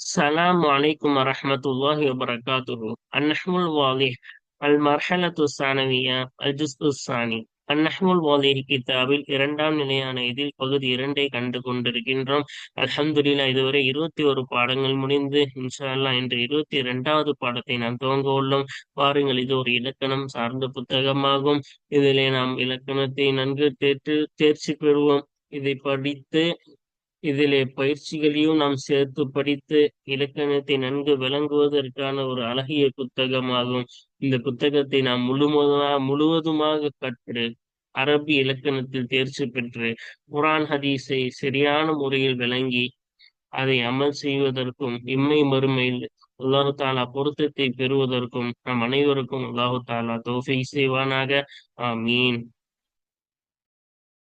السلام عليكم ورحمة الله وبركاته النحو الواضح المرحلة الثانوية الجزء الثاني النحو الواضح கிதாபில் இரண்டாம் நிலையான இதில் பகுதி இரண்டை கண்டு கொண்டிருக்கின்றோம் அல்ஹம்துலில்லா இதுவரை இருபத்தி ஒரு பாடங்கள் முடிந்து இன்ஷா அல்லாஹ் இன்று இருபத்தி இரண்டாவது பாடத்தை நாம் துவங்க உள்ளோம் பாருங்கள் இது ஒரு இலக்கணம் சார்ந்த புத்தகமாகும் இதிலே நாம் இலக்கணத்தை நன்கு தேர்த்து தேர்ச்சி பெறுவோம் இதை படித்து இதிலே பயிற்சிகளையும் நாம் சேர்த்து படித்து இலக்கணத்தை நன்கு விளங்குவதற்கான ஒரு அழகிய புத்தகமாகும். இந்த புத்தகத்தை நாம் முழுவதுமாக முழுவதுமாக கற்று அரபி இலக்கணத்தில் தேர்ச்சி பெற்று குரான் ஹதீஸை சரியான முறையில் விளங்கி அதை அமல் செய்வதற்கும் இம்மை மறுமையில் அல்லாஹு தாலா பொருத்தத்தை பெறுவதற்கும் நம் அனைவருக்கும் அல்லாஹு தாலா தோஃபை செய்வானாக. ஆமீன்.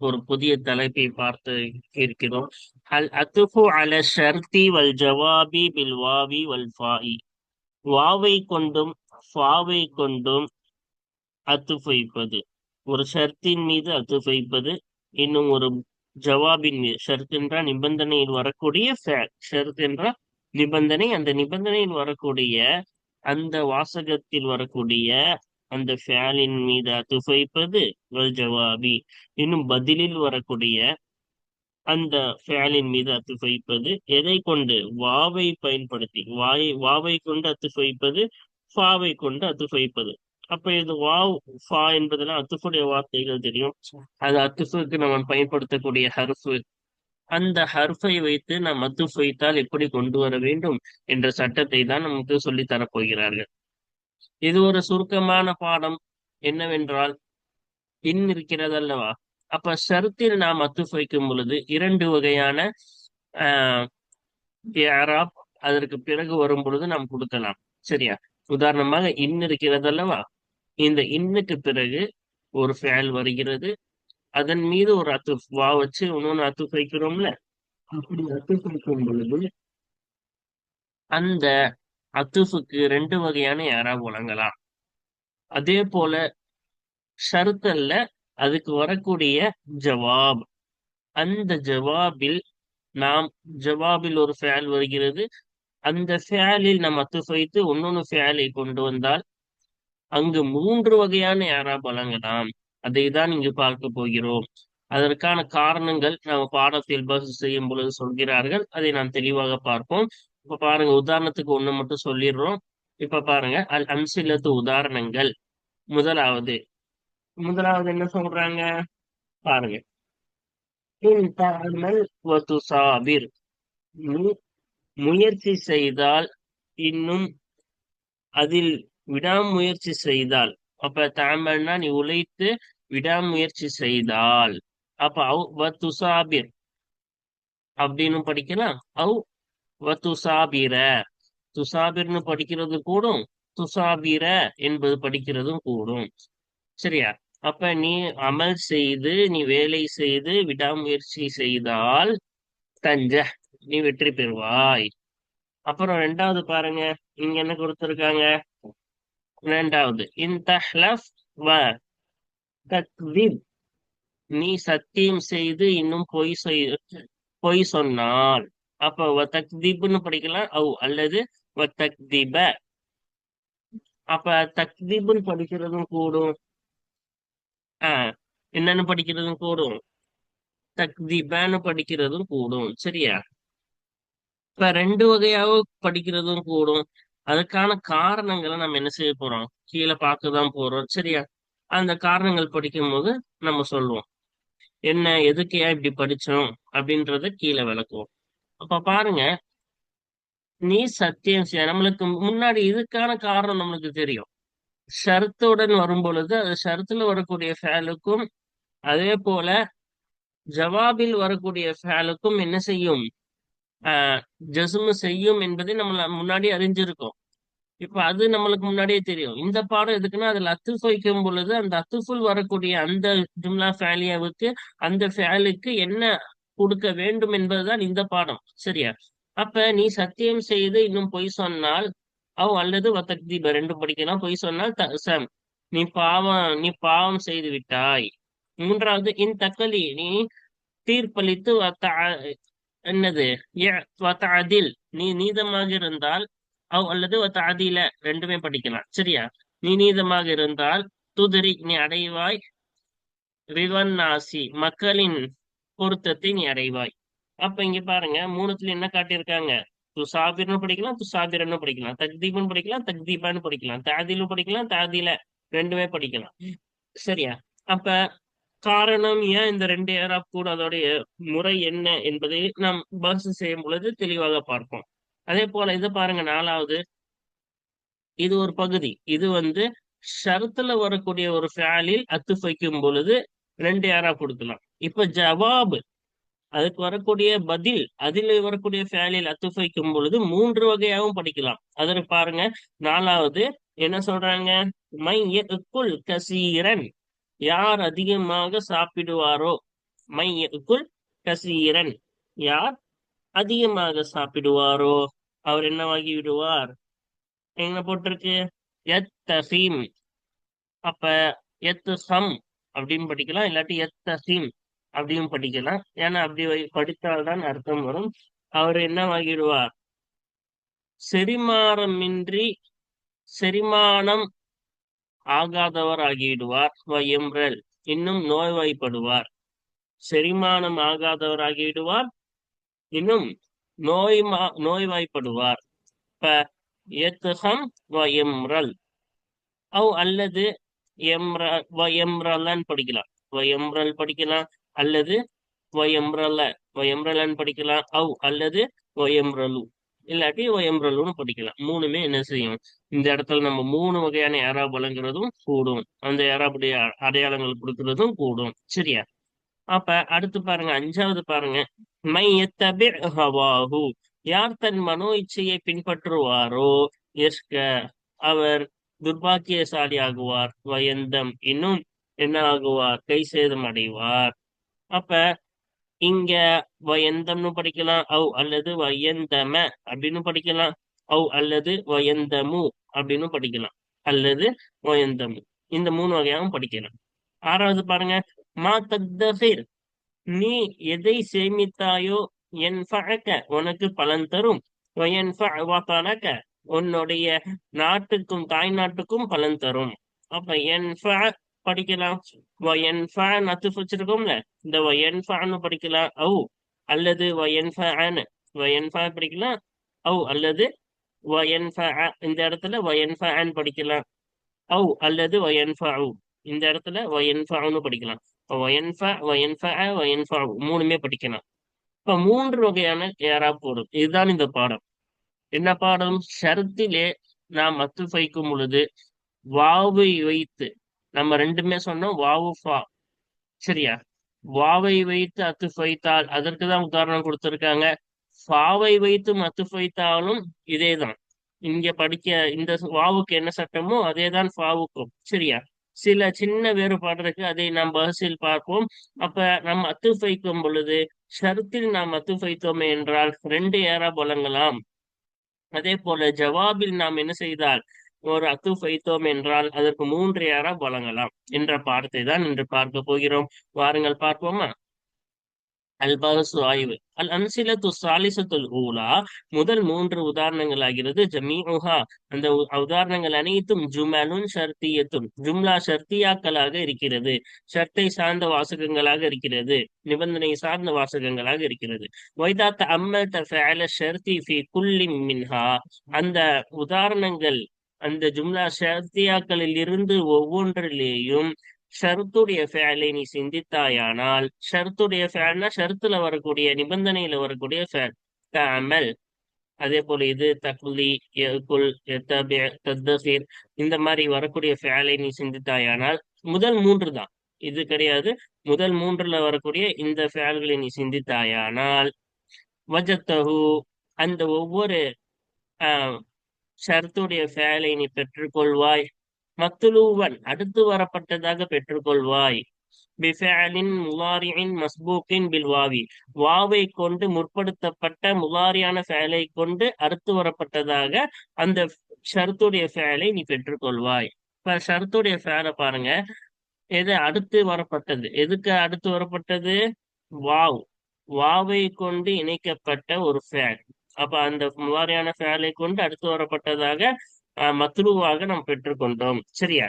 ஒரு புதிய தலைப்பை பார்த்து இருக்கிறோம். அல் அத்துஃபு அல ஷர்தி வல் ஜவாபி பில் வாவி வல் ஃபாயி வாவை கொண்டும் ஃபாவை கொண்டும் அத்துஃப் வைப்பது ஒரு ஷர்த்தின் மீது அத்துஃப் வைப்பது இன்னும் ஒரு ஜவாபின் மீது. ஷர்த் என்றால் நிபந்தனையில் வரக்கூடிய ஷர்த் என்றால் நிபந்தனை. அந்த நிபந்தனையில் வரக்கூடிய அந்த வாசகத்தில் வரக்கூடிய அந்த ஃபேலின் மீது அத்துஃப் வல் ஜவாபி. இன்னும் பதிலில் வரக்கூடிய அந்த ஃபேலின் மீது அத்துஃபைப்பது எதை கொண்டு? வாவை பயன்படுத்தி வாய் வாவை கொண்டு அத்துஃபைப்பது ஃபாவை கொண்டு அத்துஃபைப்பது அப்ப இது வாவ் ஃபா என்பதெல்லாம் அத்துஃபுடைய வார்த்தைகள் தெரியும்? அது அத்துஃபுக்கு நம்ம பயன்படுத்தக்கூடிய ஹர்ஃபு. அந்த ஹர்ஃபை வைத்து நாம் அத்துஃபைத்தால் எப்படி கொண்டு வர வேண்டும் என்ற சட்டத்தை தான் நமக்கு சொல்லி தரப்போகிறார்கள் இது ஒரு சுருக்கமான பாடம் என்னவென்றால் இன் இருக்கிறது அல்லவா அப்ப ஷருத்தில் நாம் அத்துஃப் வைக்கும் பொழுது இரண்டு வகையான ஆஹ் அதற்கு பிறகு வரும் பொழுது நாம் கொடுக்கலாம். சரியா? உதாரணமாக இன் இருக்கிறது அல்லவா இந்த இன்னுக்கு பிறகு ஒரு ஃபேல் வருகிறது. அதன் மீது ஒரு அத்துஃப் வா வச்சு இன்னொன்னு அத்துஃப் வைக்கிறோம்ல அப்படி அத்துஃப் வைக்கும் பொழுது அந்த அத்துஃபுக்கு ரெண்டு வகையான யாரா வழங்கலாம் அதே போல ஷருத்தல்ல அதுக்கு வரக்கூடிய ஜவாப். அந்த ஜவாபில் நாம் ஜவாபில் ஒரு ஃபேல் வருகிறது. அந்த ஃபேலில் நாம் அத்துஃப் வைத்து இன்னொன்னு ஃபேலை கொண்டு வந்தால் அங்கு மூன்று வகையான யாரா வழங்கலாம் அதை தான் இங்கு பார்க்க போகிறோம். அதற்கான காரணங்கள் நம்ம பாடத்தில் பஸ் செய்யும் பொழுது சொல்கிறார்கள். அதை நாம் தெளிவாக பார்ப்போம். இப்ப பாருங்க உதாரணத்துக்கு ஒண்ணு மட்டும் சொல்லிடுறோம். இப்ப பாருங்க அல் அம்சிலத்து உதாரணங்கள். முதலாவது முதலாவது என்ன சொல்றாங்க? பாருங்க. முயற்சி செய்தால் இன்னும் அதில் விடாமுயற்சி செய்தால். அப்ப தாமல்னா நீ உழைத்து விடாமுயற்சி செய்தால். அப்ப அவ் துசாபிர் அப்படின்னு படிக்கலாம். அவ் துசாபிர துசாபிர்னு படிக்கிறது கூடும் துசாபிர என்பது படிக்கிறதும் கூடும். சரியா? அப்ப நீ அமல் செய்து நீ வேலை செய்து விடாமுயற்சி செய்தால் தஞ்ச நீ வெற்றி பெறுவாய். அப்புறம் ரெண்டாவது பாருங்க இங்க என்ன கொடுத்திருக்காங்க? ரெண்டாவது இன்தஹ்லஃப் வ தக்திப் நீ சத்தியம் செய்து இன்னும் பொய் செய் பொய் சொன்னால் அப்ப தக்தீப்னு படிக்கலாம். அவ் அல்லது வ அப்ப தக்தீப்னு படிக்கிறதும் கூடும். ஆஹ் என்னன்னு படிக்கிறதும் கூடும். தக்தீபான்னு படிக்கிறதும் கூடும். சரியா? இப்ப ரெண்டு வகையாவும் படிக்கிறதும் கூடும். அதுக்கான காரணங்களை நம்ம என்ன செய்ய போறோம்? கீழே பார்க்கதான் போறோம். சரியா? அந்த காரணங்கள் படிக்கும் போது நம்ம சொல்லுவோம். என்ன எதுக்கு ஏன் இப்படி படிச்சோம்? அப்படின்றத கீழே விளக்குவோம். அப்ப பாருங்க. நீ சத்தியம் செய்ய நம்மளுக்கு முன்னாடி இதுக்கான காரணம் நம்மளுக்கு தெரியும். ஷரத்துடன் வரும் பொழுது அது ஷரத்துல வரக்கூடிய ஃபேலுக்கும் அதே போல ஜவாபில் வரக்கூடிய ஃபேலுக்கும் என்ன செய்யும்? ஆஹ் ஜசுமு செய்யும் என்பதை நம்மள முன்னாடி அறிஞ்சிருக்கோம். இப்ப அது நம்மளுக்கு முன்னாடியே தெரியும். இந்த பாடம் எதுக்குன்னா அதுல அத்துஃப் வைக்கும் பொழுது அந்த அத்துஃபுல் வரக்கூடிய அந்த ஜும்லா ஃபேலியாவுக்கு அந்த ஃபேலுக்கு என்ன கொடுக்க வேண்டும் என்பதுதான் இந்த பாடம். சரியா? அப்ப நீ சத்தியம் செய்து இன்னும் பொய் சொன்னால் அவ் அல்லது வத்தக்தீப ரெண்டும் படிக்கலாம். பொய் சொன்னால் தசம் நீ பாவம் நீ பாவம் செய்து விட்டாய். மூன்றாவது இன் தக்கலி நீ தீர்ப்பளித்து வத்த- என்னது? அதில் நீ நீதமாக இருந்தால் அவ் அல்லது வத்தஅதில ரெண்டுமே படிக்கலாம். சரியா? நீ நீதமாக இருந்தால் துதிரி நீ அடைவாய். ரிவன் மக்களின் பொருத்தத்தை நீ அடைவாய். அப்ப இங்க பாருங்க மூணுத்துல என்ன காட்டியிருக்காங்க? துசாபிர்னு படிக்கலாம் துசாபிரன்னு படிக்கலாம். தக்தீபுன்னு படிக்கலாம் தக்தீபான்னு படிக்கலாம். தாதிலும் படிக்கலாம் தாதில ரெண்டுமே படிக்கலாம். சரியா? அப்ப காரணம் ஏன் இந்த ரெண்டு ஏராப் கூட அதோடைய முறை என்ன என்பதை நாம் பஸ் செய்யும் பொழுது தெளிவாக பார்ப்போம். அதே போல இதை பாருங்க நாலாவது. இது ஒரு பகுதி. இது வந்து ஷரத்துல வரக்கூடிய ஒரு ஃபேலில் அத்து வைக்கும் பொழுது ரெண்டு யாரா கொடுக்கலாம். இப்ப ஜவாப் அதுக்கு வரக்கூடிய பதில் அதில் வரக்கூடிய ஃபேலில் அத்துஃப் வைக்கும் பொழுது மூன்று வகையாகவும் படிக்கலாம். அதற்கு பாருங்க நாலாவது என்ன சொல்றாங்க? மை யக்குல் கசீரன் யார் அதிகமாக சாப்பிடுவாரோ? மை யக்குல் கசீரன் யார் அதிகமாக சாப்பிடுவாரோ? அவர் என்னவாகி விடுவார்? என்ன போட்டிருக்கு? எத்தஹீம் அப்ப எத்துஹம் அப்படின்னு படிக்கலாம். இல்லாட்டி எத்தஹீம் அப்படின்னு படிக்கலாம். ஏன்னா அப்படி படித்தால்தான் அர்த்தம் வரும். அவர் என்னவாகிடுவார் செரிமானமின்றி செரிமானம் ஆகாதவர் ஆகிவிடுவார் வயம்ரல் இன்னும் நோய்வாய்ப்படுவார். செரிமானம் ஆகாதவர் ஆகிவிடுவார் இன்னும் நோய் நோய்வாய்ப்படுவார். இப்ப எத்துஹம் வயம்ரல் அவ் அல்லது எம்ர வயம்ரலன் படிக்கலாம். வயம்ரல் படிக்கலாம் அல்லது வயம்ரல. வயம்ரலன் படிக்கலாம். அவ் அல்லது வயம்ரலு. இல்லாட்டி வயம்ரலுன்னு படிக்கலாம். மூணுமே என்ன செய்யும்? இந்த இடத்துல நம்ம மூணு வகையான ஏரா பலங்கிறதும் கூடும். அந்த ஏராபுடைய அடையாளங்கள் கொடுக்கறதும் கூடும். சரியா? அப்ப அடுத்து பாருங்க. அஞ்சாவது பாருங்க. மை எத்தபி ஹவாஹு யார் தன் மனோ இச்சையை பின்பற்றுவாரோ எஸ்க அவர் துர்பாக்கியசாலி ஆகுவார் வயந்தம் இன்னும் என்ன ஆகுவார் கை சேதம் அடைவார். அப்ப இங்க வயந்தம்னு படிக்கலாம் அவ் அல்லது வயந்தம அப்படின்னு படிக்கலாம் அவ் அல்லது வயந்தமு அப்படின்னு படிக்கலாம் அல்லது வயந்தமு இந்த மூணு வகையாகவும் படிக்கலாம். ஆறாவது பாருங்க மா தத்தஹிர் நீ எதை சேமித்தாயோ என் உனக்கு பலன் தரும். உன்னுடைய நாட்டுக்கும் தாய் நாட்டுக்கும் பலன் தரும் அப்ப என் படிக்கலாம் என் நத்து வச்சிருக்கோம்ல இந்த என் படிக்கலாம் ஓ அல்லது என் வயன்ஃபா படிக்கலாம் ஓ அல்லது வயன்ஃபா இந்த இடத்துல என் படிக்கலாம் ஓ அல்லது வயன்ஃபா இந்த இடத்துல வயன்ஃபான்னு படிக்கலாம் வயன்ஃபா வயன்ஃபா வயன்ஃபா மூணுமே படிக்கலாம் இப்ப மூன்று வகையான ஏரா போடும் இதுதான் இந்த பாடம் என்ன பாடம்? ஷரத்திலே நாம் அத்து வைக்கும் பொழுது வாவை வைத்து நம்ம ரெண்டுமே சொன்னோம் வாவு ஃபா. சரியா? வாவை வைத்து அத்து வைத்தால் அதற்கு தான் உதாரணம் கொடுத்திருக்காங்க. ஃபாவை வைத்து மத்து வைத்தாலும் இதேதான். இங்க படிக்க இந்த வாவுக்கு என்ன சட்டமோ அதே தான் ஃபாவுக்கும். சரியா? சில சின்ன வேறுபாடு இருக்கு அதை நாம் பஹசில் பார்ப்போம். அப்ப நம்ம அத்து வைக்கும் பொழுது ஷருத்தில் நாம் அத்து வைத்தோமே என்றால் ரெண்டு ஏரா வழங்கலாம் அதே போல ஜவாபில் நாம் என்ன செய்தால் ஒரு அத்து வைத்தோம் என்றால் அதற்கு மூன்று யாரா வழங்கலாம். என்ற பாடத்தை தான் இன்று பார்க்க போகிறோம். வாருங்கள் பார்ப்போமா? அல்பாரசு ஆய்வு அல் அன்சிலத்து சாலிசத்துல் ஊலா முதல் மூன்று உதாரணங்கள் ஆகிறது ஜமீஹா அந்த உதாரணங்கள் அனைத்தும் ஜுமலுன் ஷர்த்தியத்தும் ஜும்லா ஷர்த்தியாக்களாக இருக்கிறது. ஷர்த்தை சார்ந்த வாசகங்களாக இருக்கிறது. நிபந்தனை சார்ந்த வாசகங்களாக இருக்கிறது. வைதாத்த அம்மல் தஃபஅல ஷர்தி ஃபி குல்லி மின்ஹா. அந்த உதாரணங்கள் அந்த ஜும்லா ஷர்த்தியாக்களில் இருந்து ஒவ்வொன்றிலேயும் ஷருத்துடைய ஃபேலை நீ சிந்தித்தாயானால் ஷருத்துடைய ஃபேல்னா ஷருத்துல வரக்கூடிய நிபந்தனையில வரக்கூடிய ஃபேல். தஅமல் அதே போல இது தக்லி எகுல் தத்தசீர் இந்த மாதிரி வரக்கூடிய ஃபேலை நீ சிந்தித்தாயானால் முதல் மூன்று தான். இது கிடையாது. முதல் மூன்றுல வரக்கூடிய இந்த ஃபேல்களை நீ சிந்தித்தாயானால் வஜத்தகு அந்த ஒவ்வொரு ஆஹ் ஷர்த்துடைய ஃபேலை நீ பெற்றுக்கொள்வாய். மத்துலூவன் அடுத்து வரப்பட்டதாக பெற்றுக்கொள்வாய். பிஃபேலின் முலாரியின் மஸ்பூக்கின் பில்வாவி. வாவை கொண்டு முற்படுத்தப்பட்ட முலாரியான ஃபேலை கொண்டு அடுத்து வரப்பட்டதாக அந்த ஷர்த்துடைய ஃபேலை நீ பெற்றுக்கொள்வாய். இப்ப ஷர்த்துடைய ஃபேலை பாருங்க. எது அடுத்து வரப்பட்டது? எதுக்கு அடுத்து வரப்பட்டது? வாவ். வாவை கொண்டு இணைக்கப்பட்ட ஒரு ஃபேல். அப்ப அந்த முவாரியான ஃபேலை கொண்டு அடுத்து வரப்பட்டதாக மத்ருவாக நாம் பெற்றுக்கொண்டோம். சரியா?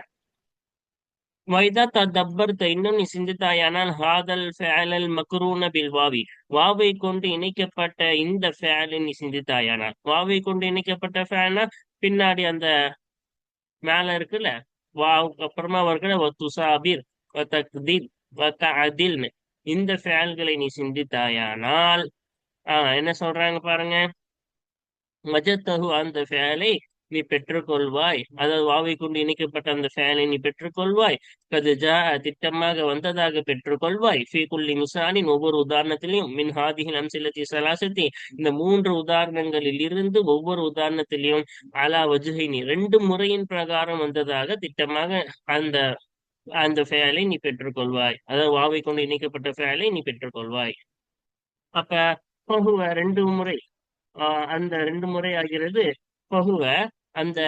வைதா தப்பர் இன்னும் நீ சிந்தித்தாயானால் ஹாதல் ஃபேலல் மக்ரூன பில் வாவி வாவை கொண்டு இணைக்கப்பட்ட இந்த ஃபேலை நீ சிந்தித்தாயானால். வாவை கொண்டு இணைக்கப்பட்ட ஃபேனா பின்னாடி அந்த மேல இருக்குல்ல? வாவ் அப்புறமா வருகிற துசாபிர் தக்தீல் அதில்னு இந்த ஃபேல்களை நீ சிந்தித்தாயானால் ஆஹ் என்ன சொல்றாங்க பாருங்க? மஜத்தகு அந்த ஃபேலை நீ பெற்றுக்கொள்வாய். அதாவது வாவை கொண்டு இணைக்கப்பட்ட அந்த ஃபேனை நீ பெற்றுக்கொள்வாய். திட்டமாக வந்ததாக பெற்றுக்கொள்வாய். ஃபீகுல்லி மிசானின் ஒவ்வொரு உதாரணத்திலையும் மின் ஹாதிகின் அம்சிலத்தி சலாசத்தி இந்த மூன்று உதாரணங்களில் இருந்து ஒவ்வொரு உதாரணத்திலையும் அலா வஜுஹினி ரெண்டு முறையின் பிரகாரம் வந்ததாக திட்டமாக அந்த அந்த ஃபேலை நீ பெற்றுக்கொள்வாய். அதாவது வாவை கொண்டு இணைக்கப்பட்ட ஃபேலை நீ பெற்றுக்கொள்வாய். அப்ப ரெண்டு முறை அந்த ரெண்டு முறை ஆகிறது பகுவ அந்த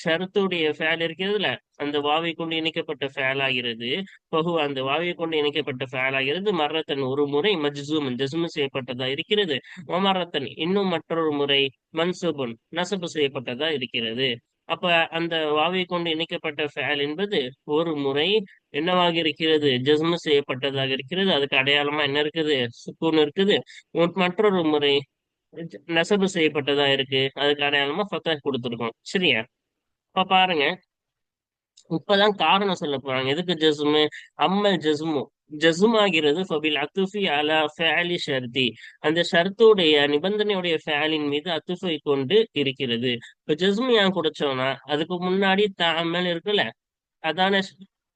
ஷரத்துடைய ஃபேல் இருக்கிறதுல அந்த வாவை கொண்டு இணைக்கப்பட்ட ஃபேல் ஆகிறது. பகு அந்த வாவை கொண்டு இணைக்கப்பட்ட ஃபேல் ஆகிறது. மரத்தன் ஒரு முறை மஜ்சூம் ஜஸ்மு செய்யப்பட்டதா இருக்கிறது. மரத்தன் இன்னும் மற்றொரு முறை மன்சூபுன் நசபு செய்யப்பட்டதா இருக்கிறது. அப்ப அந்த வாவை கொண்டு இணைக்கப்பட்ட ஃபேல் என்பது ஒரு முறை என்னவாக இருக்கிறது? ஜஸ்மு செய்யப்பட்டதாக இருக்கிறது. அதுக்கு அடையாளமா என்ன இருக்குது? சுக்கூன் இருக்குது. மற்றொரு முறை நெசவு செய்யப்பட்டதா இருக்கு. அதுக்கு அடையாளமா ஃபத்தா கொடுத்துருக்கோம். சரியா? இப்ப பாருங்க. இப்பதான் காரணம் சொல்ல போறாங்க. எதுக்கு ஜெசுமு? அம்மல் ஜெசுமு. ஜஸ்ம் ஃபபில் அத்துஃபி அலா ஃபேலி ஷர்தி. அந்த ஷர்த்துடைய நிபந்தனையுடைய ஃபேலின் மீது அத்துஃபை கொண்டு இருக்கிறது. இப்ப ஜஸ்மு ஏன் குடிச்சோம்னா அதுக்கு முன்னாடி தாமல் இருக்குல்ல? அதான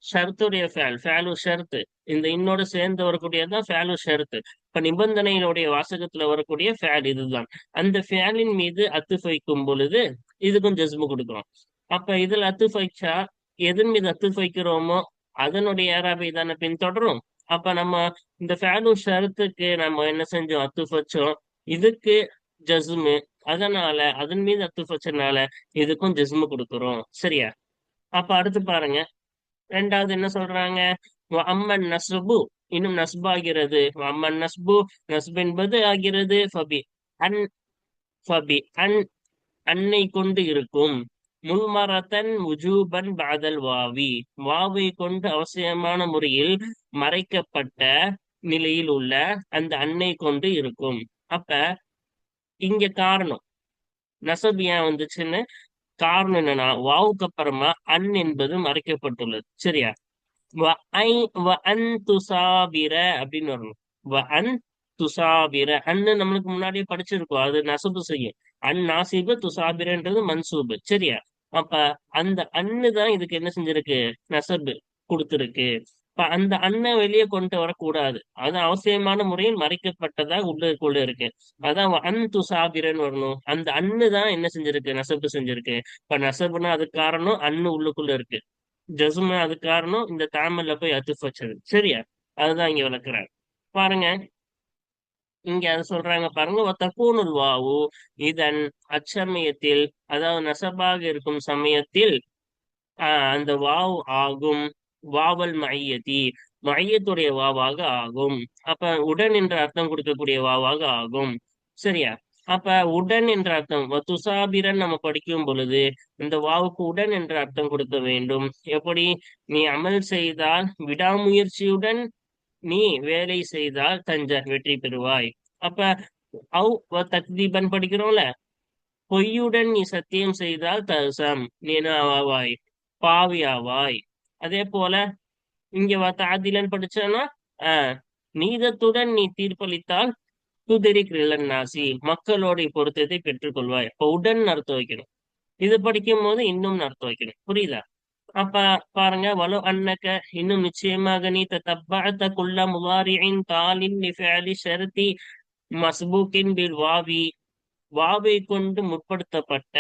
ஷர்த்துடைய ஃபேல் ஃபேலு ஷர்த்து இந்த இன்னோட சேர்ந்து வரக்கூடியதான் ஃபேலு ஷர்த்து இப்ப நிபந்தனையினுடைய வாசகத்துல வரக்கூடிய ஃபேல் இதுதான். அந்த ஃபேலின் மீது அத்து வைக்கும் பொழுது இதுக்கும் ஜஸ்மு கொடுக்குறோம். அப்ப இதுல அத்து வைச்சா எதன் மீது அத்து வைக்கிறோமோ அதனுடைய ஏராபை தானே பின்தொடரும். அப்ப நம்ம இந்த ஃபேலு ஷர்த்துக்கு நம்ம என்ன செஞ்சோம்? அத்து வச்சோம் இதுக்கு ஜஸ்மு. அதனால அதன் மீது அத்து வச்சனால இதுக்கும் ஜஸ்மு கொடுக்குறோம். சரியா? அப்ப அடுத்து பாருங்க. ரெண்டாவது என்ன சொல்றாங்க? அம்மன் நஸ்பு. இன்னும் நஸ்பாகிறது அம்மன் நஸ்பு. நஸ்பு என்பது ஆகிறது. ஃபபி. அன் ஃபபி. அன் அன்னை கொண்டு இருக்கும். முல்மரத்தன் உஜூபன் பாதல் வாவி. வாவை கொண்டு அவசியமான முறையில் மறைக்கப்பட்ட நிலையில் உள்ள அந்த அன்னை கொண்டு இருக்கும். அப்ப இங்க காரணம். நசபு ஏன் வந்துச்சுன்னு காரணம் என்னன்னா வாவுக்கு அப்புறமா அன் என்பது மறைக்கப்பட்டுள்ளது. சரியா? வ ஐ வ அன் துசாபிர அப்படின்னு வரணும் வ அன் துசாபிர அன்னு நம்மளுக்கு முன்னாடியே படிச்சிருக்கோம். அது நசபு செய்யும். அன் நாசிபு துசாபிரன்றது மன்சூபு. சரியா? அப்ப அந்த அன்னு தான் இதுக்கு என்ன செஞ்சிருக்கு? நசபு கொடுத்துருக்கு. அந்த அண்ணன் வெளியே கொண்டு வரக்கூடாது. அது அவசியமான முறையில் மறைக்கப்பட்டதா உள்ளுக்குள்ள இருக்கு. அதான் அன் துசாபிரன் வரணும். அந்த அண்ணு தான் என்ன செஞ்சிருக்கு? நெசப்பு செஞ்சிருக்கு. இப்ப நெசப்புனா அது காரணம் அண்ணு உள்ளுக்குள்ள இருக்கு. ஜசுமா அது காரணம் இந்த தாமல்ல போய் அத்துஃப் வச்சது. சரியா? அதுதான் இங்க விளக்குறாங்க பாருங்க. இங்க அது சொல்றாங்க பாருங்க. தக்கூனுல் வாவு. இதன் அச்சமயத்தில் அதாவது நெசப்பாக இருக்கும் சமயத்தில் ஆஹ் அந்த வாவு ஆகும். வாவல் மையத்தி மையத்துடைய வாவாக ஆகும். அப்ப உடன் என்ற அர்த்தம் கொடுக்கக்கூடிய வாவாக ஆகும். சரியா? அப்ப உடன் என்ற அர்த்தம் துசாபிரன் நம்ம படிக்கும் பொழுது இந்த வாவுக்கு உடன் என்ற அர்த்தம் கொடுக்க வேண்டும். எப்படி? நீ அமல் செய்தால் விடாமுயற்சியுடன் நீ வேலை செய்தால் தஞ்சர் வெற்றி பெறுவாய். அப்ப அவ் தக்தீபன் படிக்கிறோம்ல? பொய்யுடன் நீ சத்தியம் செய்தால் தசம் நீ என்ன ஆவாய்? பாவியாவாய் அதே போல இங்க தாதிலன் படிச்சோன்னா ஆஹ் நீதத்துடன் நீ தீர்ப்பளித்தால் துதிரி கிரிலன் நாசி மக்களோட பொருத்தத்தை பெற்றுக்கொள்வாய். அப்ப உடன் அர்த்தம் வைக்கணும். இது படிக்கும் போது இன்னும் அர்த்தம் வைக்கணும். புரியுதா? அப்ப பாருங்க வலு அன்னக்க இன்னும் நிச்சயமாக நீ தப்பாத்த குள்ள முவாரியின் தாலின் ஷருத்தி மஸ்பூக்கின் பில் வாவி. வாவை கொண்டு முற்படுத்தப்பட்ட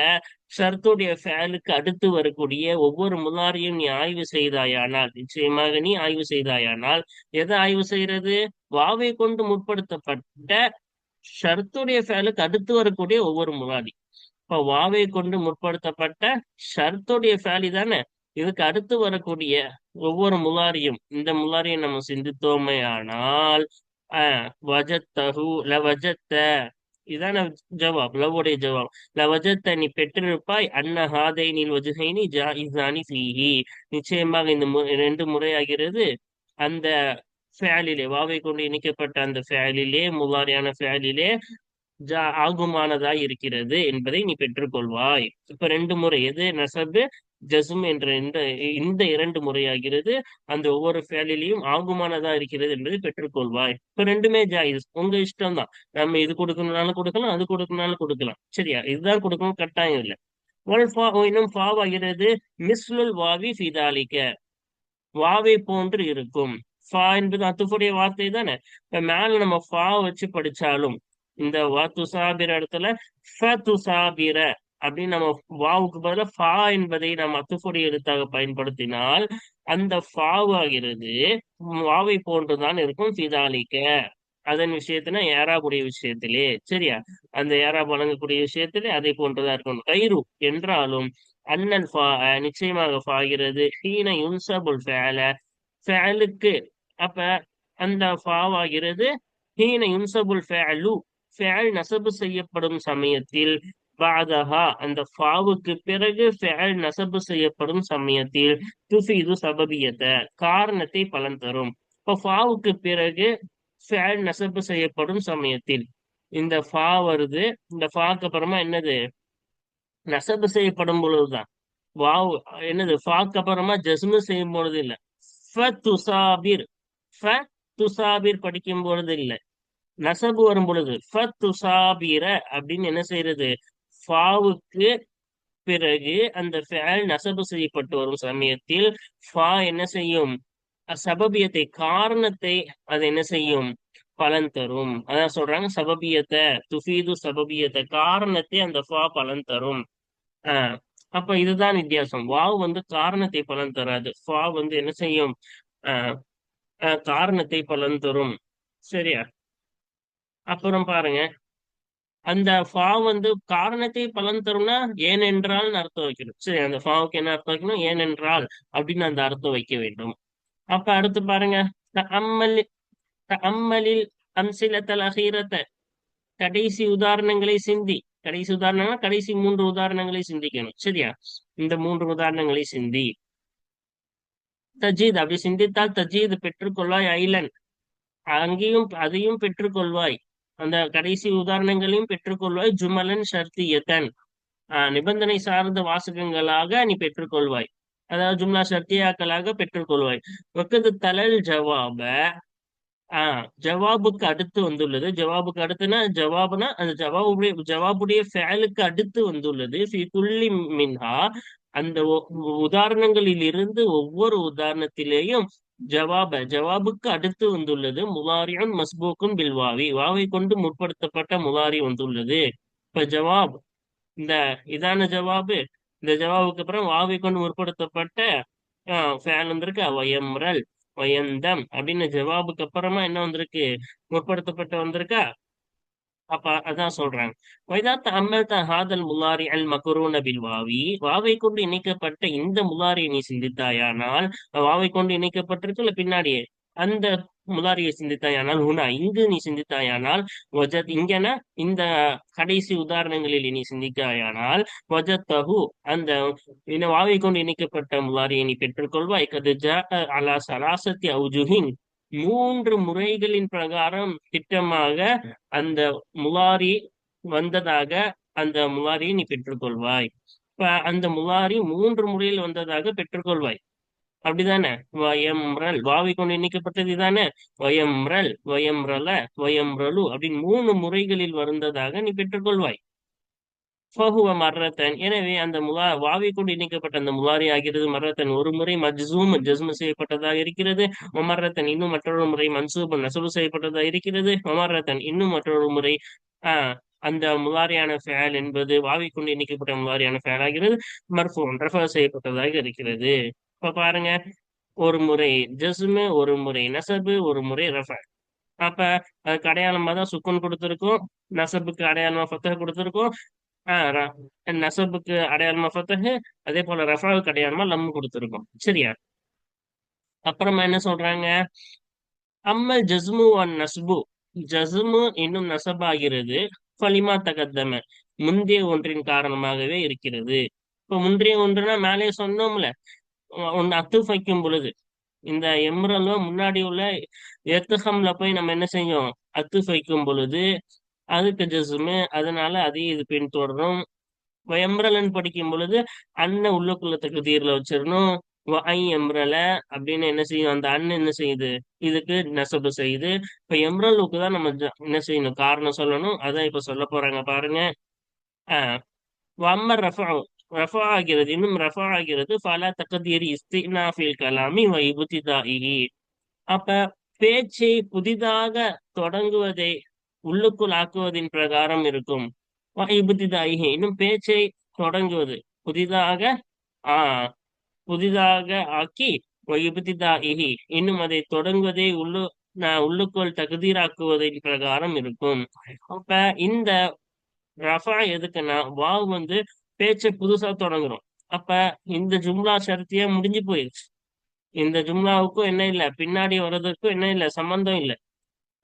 ஷர்த்துடைய ஃபேலுக்கு அடுத்து வரக்கூடிய ஒவ்வொரு முலாரியும் நீ ஆய்வு செய்தாயானால் நிச்சயமாக நீ ஆய்வு செய்தாயானால் எதை ஆய்வு செய்யறது வாவை கொண்டு முற்படுத்தப்பட்ட ஷர்த்துடைய ஃபேலுக்கு அடுத்து வரக்கூடிய ஒவ்வொரு முலாரி இப்ப வாவை கொண்டு முற்படுத்தப்பட்ட ஷர்த்துடைய ஃபேலி தானே? இதுக்கு அடுத்து வரக்கூடிய ஒவ்வொரு முலாரியும் இந்த முலாரியை நம்ம சிந்தித்தோமே ஆனால் வஜத்தஹு வஜத்த இதான ஜவாப் லவ்வுடைய ஜவாப். லவஜத்த நீ பெற்றிருப்பாய் அன்ன நீல் வஜுகைனி ஜாயிசானி சீஹி நிச்சயமாக இந்த மு ரெண்டு முறையாகிறது. அந்த ஃபேலிலே வாவை கொண்டு இணைக்கப்பட்ட அந்த ஃபேலிலே முலாரியான ஃபேலிலே ஜா ஆகுமானதாய் இருக்கிறது என்பதை நீ பெற்றுக்கொள்வாய். இப்ப ரெண்டு முறை எது? நசபு ஜசும் என்ற இந்த இந்த இரண்டு முறையாகிறது. அந்த ஒவ்வொரு ஃபேலிலையும் ஆகுமானதா இருக்கிறது என்பதை பெற்றுக்கொள்வாய். இப்ப ரெண்டுமே ஜாயிஸ். உங்க இஷ்டம் தான் நம்ம இது கொடுக்கணும்னாலும் கொடுக்கலாம் அது கொடுக்கணும்னாலும் கொடுக்கலாம். சரியா? இதுதான் கொடுக்கணும் கட்டாயம் இல்லை. ஒல் ஃபா இன்னும் ஃபாவாகிறது. மிஸ்லுல் வாவி ஃபிதாலிக்க வாவை போன்று இருக்கும். ஃபா என்பது அத்துஃபுடைய வார்த்தை தானே? இப்ப மேல நம்ம ஃபா வச்சு படிச்சாலும் இந்த வா துசாபிர இடத்துல ஃப துசாபிர அப்படின்னு நம்ம வாவுக்கு பதிலாக ஃபா என்பதை நாம் அத்துஃபுடைய எழுத்தாக பயன்படுத்தினால் அந்த ஃபாவாகிறது வாவை போன்றுதான் இருக்கும் சிதாலிக்க. அதன் விஷயத்துல ஏறாக்கூடிய விஷயத்திலே சரியா? அந்த ஏறா வழங்கக்கூடிய விஷயத்திலே அதை போன்றுதான் இருக்கும் கயிறு என்றாலும் அண்ணன் ஃபா நிச்சயமாக ஃபாகிறது. ஹீன யுன்சபுல் ஃபேல ஃபேலுக்கு அப்ப அந்த ஃபாவாகிறது ஹீன யுன்சபுல் ஃபேலு ஃபேல் நசபு செய்யப்படும் சமயத்தில் பாதஹா. அந்த ஃபாவுக்கு பிறகு ஃபேல் நசபு செய்யப்படும் சமயத்தில் துஃபீது சபபியத்தை காரணத்தை பலன் தரும். இப்போ ஃபாவுக்கு பிறகு ஃபேல் நசப்பு செய்யப்படும் சமயத்தில் இந்த ஃபா வருது. இந்த ஃபாக்கு அப்புறமா என்னது? நசப்பு செய்யப்படும் பொழுதுதான். வாவ் என்னது? ஃபாக்கு அப்புறமா ஜஸ்மு செய்யும் பொழுது இல்லை ஃப துசாபிர் ஃப துசாபிர் படிக்கும் பொழுது இல்லை நசபு வரும் பொழுது ஃப துசாபிர அப்படின்னு என்ன செய்யறது ஃபாவுக்கு பிறகு அந்த ஃபேல் நசபு செய்யப்பட்டு வரும் சமயத்தில் ஃபா என்ன செய்யும்? சபபியத்தை காரணத்தை அது என்ன செய்யும்? பலன் தரும். அதான் சொல்றாங்க சபபியத்தை துஃபீது சபபியத்தை காரணத்தை அந்த ஃபா பலன் தரும். ஆஹ் அப்ப இதுதான் வித்தியாசம். வாவ் வந்து காரணத்தை பலன் தராது. ஃபா வந்து என்ன செய்யும்? ஆஹ் காரணத்தை பலன் தரும். சரியா? அப்புறம் பாருங்க. அந்த ஃபா வந்து காரணத்தை பலன் தரும்னா ஏனென்றால் அர்த்தம் வைக்கணும். சரி அந்த ஃபாவுக்கு என்ன அர்த்தம் வைக்கணும்? ஏனென்றால் அப்படின்னு அந்த அர்த்தம் வைக்க வேண்டும். அப்ப அடுத்து பாருங்க. அம்மலி அம்மலில் அம்சிலத்தல் அகீரத்தை. கடைசி உதாரணங்களை சிந்தி. கடைசி உதாரணம்னா கடைசி மூன்று உதாரணங்களை சிந்திக்கணும். சரியா? இந்த மூன்று உதாரணங்களை சிந்தி. தஜீத் அப்படி சிந்தித்தால் தஜீத் பெற்றுக்கொள்வாய் ஐலன். அங்கேயும் அதையும் பெற்றுக்கொள்வாய். அந்த கடைசி உதாரணங்களையும் பெற்றுக்கொள்வாய். ஜுமலன் ஷர்த்தியத்தன் நிபந்தனை சார்ந்த வாசகங்களாக நீ பெற்றுக்கொள்வாய். அதாவது ஜும்லா ஷர்த்தியாக்களாக பெற்றுக்கொள்வாய். வக்கது தலல் ஜவாப. ஆஹ் ஜவாபுக்கு அடுத்து வந்துள்ளது. ஜவாபுக்கு அடுத்துனா ஜவாபுனா அந்த ஜவாபுடைய ஜவாபுடைய ஃபேலுக்கு அடுத்து வந்துள்ளது. ஃபி மின்ஹா. அந்த உதாரணங்களில் இருந்து ஒவ்வொரு உதாரணத்திலேயும் ஜவாப ஜவாபுக்கு அடுத்து வந்துள்ளது முலாரியும் மஸ்பூக்கும் பில்வாவி வாவை. கொண்டு முற்படுத்தப்பட்ட முலாரி வந்துள்ளது. இப்ப ஜவாப் இந்த இதான ஜவாபு இந்த ஜவாபுக்கு அப்புறம் வாவை கொண்டு முற்படுத்தப்பட்ட ஃபேன் வந்திருக்கு வயம்ரல் வயந்தம் அப்படின்னு ஜவாபுக்கு அப்புறமா என்ன வந்திருக்கு? முற்படுத்தப்பட்ட வந்திருக்கா? அப்ப அதான் சொல்றாங்க வைதாத்த அம்மல்த ஹாதல் முலாரி அல் மகரூன பில் வாவி. வாவை கொண்டு இணைக்கப்பட்ட இந்த முலாரியை நீ சிந்தித்தாயானால் வாவை கொண்டு இணைக்கப்பட்டிருக்குல்ல பின்னாடியே? அந்த முலாரியை சிந்தித்தாயானால் உனா இங்கு நீ சிந்தித்தாயானால் வஜத் இங்கன இந்த கடைசி உதாரணங்களில் நீ சிந்திக்காயானால் வஜத்தகு அந்த வாவை கொண்டு இணைக்கப்பட்ட முலாரியை நீ பெற்றுக்கொள்வாய். கது அலா சராசத்தி அவுஜுஹின். மூன்று முறைகளின் பிரகாரம் திட்டமாக அந்த முலாரி வந்ததாக அந்த முலாரியை நீ பெற்றுக்கொள்வாய். இப்ப அந்த முலாரி மூன்று முறையில் வந்ததாக பெற்றுக்கொள்வாய். அப்படிதானே? வயம்ரல். வாவை கொண்டு இணைக்கப்பட்டது தானே வயம்ரல் வயம்ரல வயம்ரலு அப்படின்னு மூணு முறைகளில் வந்ததாக நீ பெற்றுக்கொள்வாய். ஃபஹுவ மர்ரத்தன் எனவே அந்த முலா வாவை கொண்டு இணைக்கப்பட்ட அந்த முலாரி ஆகிறது மர்ரத்தன் ஒரு முறை மஜ்சூம் ஜஸ்மு செய்யப்பட்டதாக இருக்கிறது. மமர்ரத்தன் இன்னும் மற்றொரு முறை மன்சூப் நசபு செய்யப்பட்டதாக இருக்கிறது. மமர்ரத்தன் இன்னும் மற்றொரு முறை ஆஹ் அந்த முலாரியான ஃபேல் என்பது வாவை கொண்டு இணைக்கப்பட்ட முலாரியான ஃபேல் ஆகிறது. மர்ஃபோன் ரெஃபர் செய்யப்பட்டதாக இருக்கிறது. இப்ப பாருங்க. ஒரு முறை ஜஸ்மு ஒரு முறை நசபு ஒரு முறை ரெஃபர் அப்ப அதுக்கு அடையாளமா தான் சுக்குன் கொடுத்துருக்கோம். நசபுக்கு அடையாளமா ஃபத்தஹ் கொடுத்துருக்கோம். நசபுக்கு அடையாளமா ஃபத்தஹ் அதே போல ரஃபாவுக்கு அடையாளமா லம் கொடுத்துருக்கோம். சரியா? அப்புறமா என்ன சொல்றாங்க? அம்மல் ஜஸ்மு அன் நஸ்பு. ஜஸ்மு இன்னும் நசபாகிறது ஃபலிமா தகத்தம. முந்தைய ஒன்றின் காரணமாகவே இருக்கிறது. இப்ப முந்தைய ஒன்றுனா மேலே சொன்னோம்ல. ஒன்று அத்து வைக்கும் பொழுது. இந்த எம்ரலும் முன்னாடி உள்ள எத்துஹம்ல போய் நம்ம என்ன செய்யும்? அத்து வைக்கும் பொழுது அதுக்கு ஜஸ்மு அதனால அதையும் இது பின்தொடரும். எம்ரலன் படிக்கும் பொழுது அண்ணன் உள்ளுக்குள்ள தகுதியில வச்சிடணும். ஐ எம்ரல அப்படின்னு என்ன செய்யும்? அந்த அண்ணன் என்ன செய்யுது? இதுக்கு நெசப்பு செய்யுது. இப்ப எம்ரலுக்கு தான் நம்ம என்ன செய்யணும்? காரணம் சொல்லணும். அதான் இப்ப சொல்ல போறாங்க பாருங்க. ஆஹ் வம்மர் ரஃபா ரஃபா ஆகிறது இன்னும் ரஃபா ஆகிறது பல தகதீர் இஸ்தினாஃபில் கலாமி வைபுதிதாயி அப்ப பேச்சை புதிதாக தொடங்குவதை உள்ளுக்குள் ஆக்குவதின் பிரகாரம் இருக்கும். வ இன்னும் பேச்சை தொடங்குவது. புதிதாக ஆஹ் புதிதாக ஆக்கி வ இன்னும் அதை தொடங்குவதை உள்ளு உள்ளுக்குள் தகுதீராக்குவதின் பிரகாரம் இருக்கும். அப்ப இந்த ரஃபா எதுக்குன்னா வாவ் வந்து பேச்சை புதுசா தொடங்குறோம். அப்ப இந்த ஜும்லா ஷர்த்தியா முடிஞ்சு போயிடுச்சு. இந்த ஜும்லாவுக்கும் என்ன இல்ல பின்னாடி வர்றதுக்கும் என்ன இல்ல சம்பந்தம் இல்ல.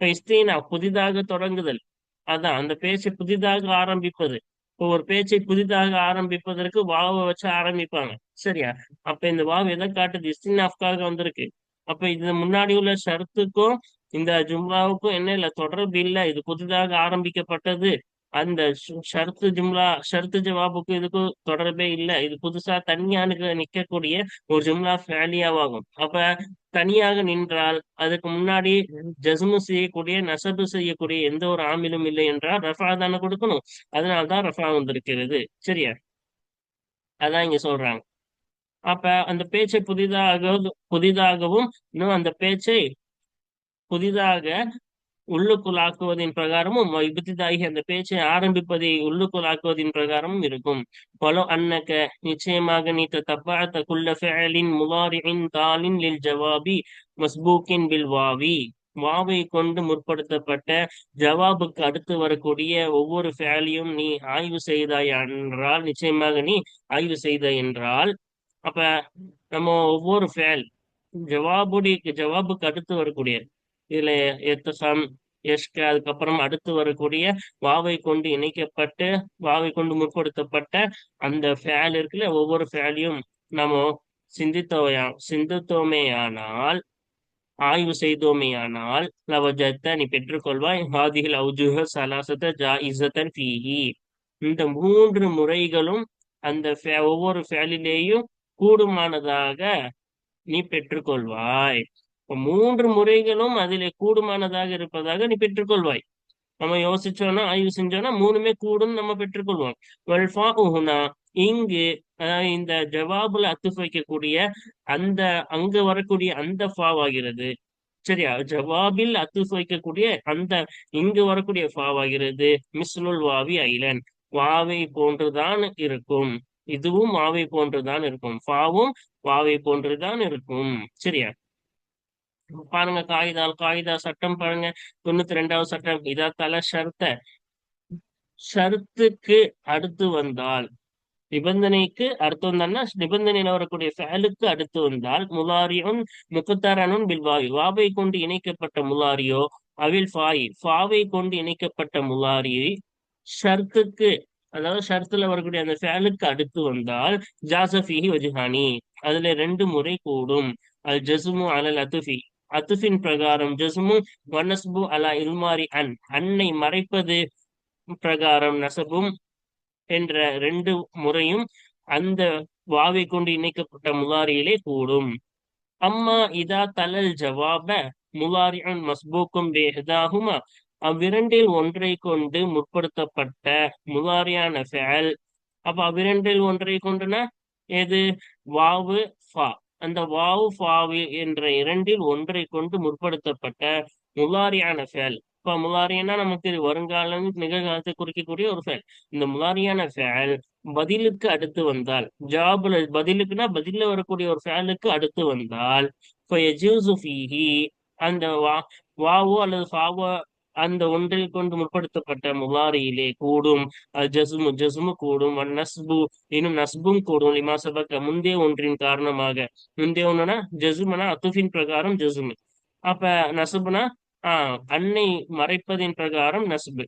இப்ப இஸ்தீனா புதிதாக தொடங்குதல். அதான் அந்த பேச்சை புதிதாக ஆரம்பிப்பது. இப்போ ஒரு பேச்சை புதிதாக ஆரம்பிப்பதற்கு வாவை வச்சு ஆரம்பிப்பாங்க. சரியா? அப்ப இந்த வாவ் எதை காட்டுது? இஸ்தினாஃப்காக வந்திருக்கு. அப்ப இது முன்னாடி உள்ள ஷர்த்துக்கும் இந்த ஜும்லாவுக்கும் என்ன இல்ல? தொடர்பு இல்ல. இது புதிதாக ஆரம்பிக்கப்பட்டது. அந்த ஷர்த்து ஜும்லா ஷர்த்து ஜவாபுக்கும் இதுக்கும் தொடர்பே இல்ல. இது புதுசா தனியானுக்கு நிக்கக்கூடிய ஒரு ஜும்லா ஃபேலியாவாகும். அப்ப தனியாக நின்றால் அதுக்கு முன்னாடி ஜஸ்மு செய்யக்கூடிய நசபு செய்யக்கூடிய எந்த ஒரு ஆமிலும் இல்லை என்றால் ரஃபா தானே கொடுக்கணும். அதனால்தான் ரஃபா வந்திருக்கிறது. சரியா? அதான் இங்க சொல்றாங்க. அப்ப அந்த பேச்சை புதிதாக புதிதாகவும் இன்னும் அந்த பேச்சை புதிதாக உள்ளுக்குள்ளாக்குவதின் பிரகாரமும் விபத்திதாகி அந்த பேச்சை ஆரம்பிப்பதை உள்ளுக்குள்ளாக்குவதின் பிரகாரமும் இருக்கும். பலோ அன்னக்க நிச்சயமாக நீ தப்பாத்த குல்ல ஃபேலின் முலாரின் தாலின் லில் ஜவாபி மஸ்பூக்கின் பில் வாவி. வாவை கொண்டு முற்படுத்தப்பட்ட ஜவாபுக்கு அடுத்து வரக்கூடிய ஒவ்வொரு ஃபேலியும் நீ ஆய்வு செய்தாய் என்றால் நிச்சயமாக நீ ஆய்வு செய்த என்றால் அப்ப நம்ம ஒவ்வொரு ஃபேல் ஜவாபுடைய ஜவாபுக்கு அடுத்து வரக்கூடிய இதுல எத்தசம் எஷ்க அதுக்கப்புறம் அடுத்து வரக்கூடிய வாவை கொண்டு இணைக்கப்பட்டு வாவை கொண்டு முற்படுத்தப்பட்ட அந்த ஃபேல் இருக்குல்ல ஒவ்வொரு ஃபேலையும் நம்ம சிந்தித்தோயா சிந்தித்தோமேயானால் ஆய்வு செய்தோமேயானால் லவஜத்தை நீ பெற்றுக்கொள்வாய். ஹாதிகள் சலாசத ஜா இசத்தன் ஃபீஹி. இந்த மூன்று முறைகளும் அந்த ஒவ்வொரு ஃபேலிலேயும் கூடுமானதாக நீ பெற்றுக்கொள்வாய். மூன்று முறைகளும் அதிலே கூடுமானதாக இருப்பதாக நீ பெற்றுக்கொள்வாய். நம்ம யோசிச்சோம்னா ஆய்வு செஞ்சோம்னா மூணுமே கூடும் நம்ம பெற்றுக்கொள்வோம். வல்ஃபா உஹுனா இங்கு இந்த ஜவாபுல அத்துஃப் வைக்கக்கூடிய அந்த அங்க வரக்கூடிய அந்த ஃபாவாகிறது. சரியா? ஜவாபில் அத்துஃப் வைக்கக்கூடிய அந்த இங்கு வரக்கூடிய ஃபாவாகிறது. மிஸ்லுல் வாவி ஐலன். வாவை போன்றுதான் இருக்கும். இதுவும் வாவை போன்றுதான் இருக்கும். ஃபாவும் வாவை போன்றுதான் இருக்கும். சரியா? பாருங்க காகிதா காகிதா சட்டம் பாருங்க. தொண்ணூத்தி ரெண்டாவது சட்டம் இதா தல ஷர்த்த. ஷர்த்துக்கு அடுத்து வந்தால் நிபந்தனைக்கு அடுத்து வந்தான்னா நிபந்தனையில வரக்கூடிய ஃபேலுக்கு அடுத்து வந்தால் முலாரியும் முக்குத்தரனும் பில்வாவி. வாவை கொண்டு இணைக்கப்பட்ட முலாரியோ அவில் ஃபாயி. ஃபாவை கொண்டு இணைக்கப்பட்ட முலாரியை ஷர்த்துக்கு அதாவது ஷர்த்துல வரக்கூடிய அந்த ஃபேலுக்கு அடுத்து வந்தால் ஜாசஃபிஹி வஜுஹானி. அதுல ரெண்டு முறை கூடும். அல் ஜசுமு அலல் அத்துஃபி அத்துஃபின் பிரகாரம் ஜஸ்மு வனஸ்பு அலா இல்மாரி அன் அன்னை மறைப்பது பிரகாரம் நசபும் என்ற ரெண்டு முறையும் அந்த வாவை கொண்டு இணைக்கப்பட்ட முலாரியிலே கூடும். அம்மா இதா தலல் ஜவாப முலாரின் மஸ்பூக்கும் பேஹதாகுமா அவ்விரண்டில் ஒன்றை கொண்டு முற்படுத்தப்பட்ட முலாரியான ஃபேல். அப்ப அவ்விரண்டில் ஒன்றை கொண்டுனா எது? வாவு ஃபா. அந்த வாவு ஃபாவு என்ற இரண்டில் ஒன்றை கொண்டு முற்படுத்தப்பட்ட முலாரியான ஃபேல். இப்ப முலாரியன்னா நமக்கு வருங்காலம் நிகழ்காலத்தை குறிக்கக்கூடிய ஒரு ஃபேல். இந்த முலாரியான ஃபேல் பதிலுக்கு அடுத்து வந்தால் ஜாபுல பதிலுக்குன்னா பதில வரக்கூடிய ஒரு ஃபேலுக்கு அடுத்து வந்தால் அந்த வா வாவோ அல்லது ஃபாவோ அந்த ஒன்றில் கொண்டு முற்படுத்தப்பட்ட முலாரியிலே கூடும். ஜசுமு ஜசுமு கூடும் நஸ்பு இன்னும் நஸ்பும் கூடும் லிமா சபக்க. முந்தைய ஒன்றின் காரணமாக. முந்தைய ஒன்றுனா ஜசுமனா அத்துஃபின் பிரகாரம் ஜசுமு. அப்ப நசுபுனா ஆஹ் அன்னை மறைப்பதின் பிரகாரம் நசுபு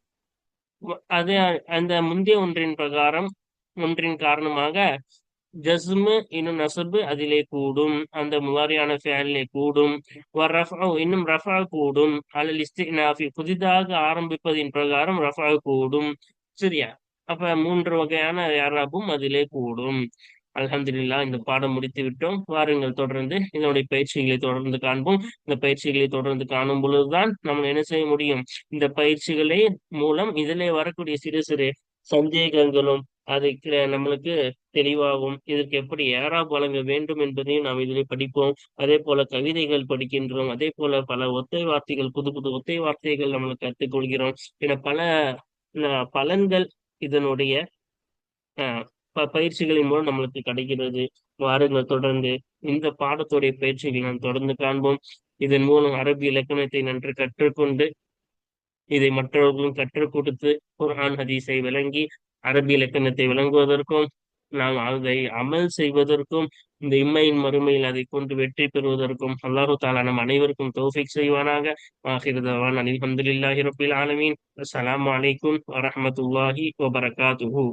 அது அந்த முந்தைய ஒன்றின் பிரகாரம் ஒன்றின் காரணமாக ஜஸ்மு இன்னும் நசபு அதிலே கூடும். அந்த முவாரியான ஃபேலிலே கூடும். இன்னும் ரஃபா கூடும். அல்ல இஸ்தினாஃபி புதிதாக ஆரம்பிப்பதின் பிரகாரம் ரஃபா கூடும். சரியா? அப்ப மூன்று வகையான யாராபும் அதிலே கூடும். அலமதுல்லா இந்த பாடம் முடித்து விட்டோம். வாருங்கள் தொடர்ந்து இதனுடைய பயிற்சிகளை தொடர்ந்து காண்போம். இந்த பயிற்சிகளை தொடர்ந்து காணும் பொழுதுதான் நம்ம என்ன செய்ய முடியும்? இந்த பயிற்சிகளை மூலம் இதிலே வரக்கூடிய சிறு சிறு சந்தேகங்களும் அது நம்மளுக்கு தெளிவாகும். இதற்கு எப்படி ஏறா வழங்க வேண்டும் என்பதையும் நாம் இதில் படிப்போம். அதே போல கவிதைகள் படிக்கின்றோம். அதே போல பல ஒத்தை வார்த்தைகள் புது புது ஒத்தை வார்த்தைகள் நம்மளுக்கு கற்றுக்கொள்கிறோம் என பல பலன்கள் இதனுடைய பயிற்சிகளின் மூலம் நம்மளுக்கு கிடைக்கிறது. வாருங்கள் தொடர்ந்து இந்த பாடத்துடைய பயிற்சிகளை நாம் தொடர்ந்து காண்போம். இதன் மூலம் அரபி இலக்கணத்தை நன்று கற்றுக்கொண்டு இதை மற்றவர்களும் கற்றுக் கொடுத்து குர்ஆன் ஹதீஸை விளங்கி அரபி இலக்கணத்தை விளங்குவதற்கும் நாம் அதை அமல் செய்வதற்கும் இந்த இம்மையின் மறுமையில் அதை கொண்டு வெற்றி பெறுவதற்கும் அல்லாஹு தாலா நம் அனைவருக்கும் தௌஃபிக் செய்வானாக. ஆகிருதவான் அனில் அஹமதுல்லாஹி ரபில் ஆலமீன். அஸ்லாம் வலைக்கும் வரமத்துல்லாஹி வபரகாத்துஹூ